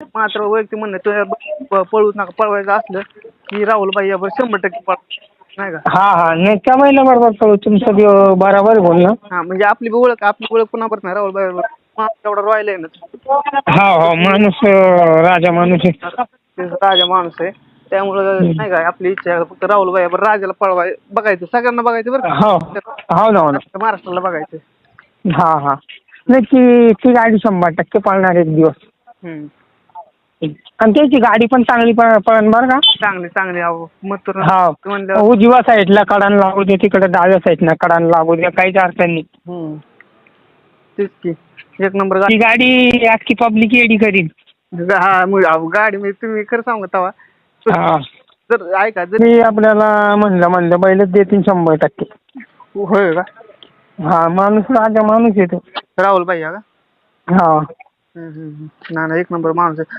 मात्र वैयक्तिक म्हणणं तुझ्या पळूच नका पळवायचं असलं की राहुल भाई यावर शंभर टक्के पळ नाही का? हा हा. नाही त्या महिला बरोबर तुमचं बी बरोबर बोलणं हा म्हणजे आपली बी ओळख आपली ओळख पुन्हा परत नाही राहुल भाई तेवढा रॉयल आहे ना. हा हो. माणूस अं, राजा माणूस आहे. ते राजा माणूस आहे. त्यामुळं नाही का आपली इच्छा आहे. फक्त राहुल भाई पण राजाला पळवाय बघायचं. सगळ्यांना बघायचं बरं हो का? हो. ना हो ना. महाराष्ट्राला बघायचं. हा हा. नाही ती ती गाडी शंभर टक्के पळणार एक दिवस. हम्म. आणि त्याची गाडी पण चांगली पळ पळण बरं का. चांगली चांगली. अहो हा. म्हणलं उजव्या साईडला कडान लागू दे तिकडे डाव्या साईडला कडान लागू दे काहीच अडचण नाही. हम्म. तेच की. एक नंबर ती गाडी अख्खी पब्लिक एडी करीन. गा- हा मग अहो, गाडी मी तुम्ही खरं सांगू तवा. हा. जर ऐका जर तरी आपल्याला म्हणलं म्हणलं बैलच देतील शंभर टक्के. होय का? हा माणूस राजा माणूस येतो राहुल भाई का? हा. हम्म, हम्म, हम्म. ना ना एक नंबर माणूस आहे.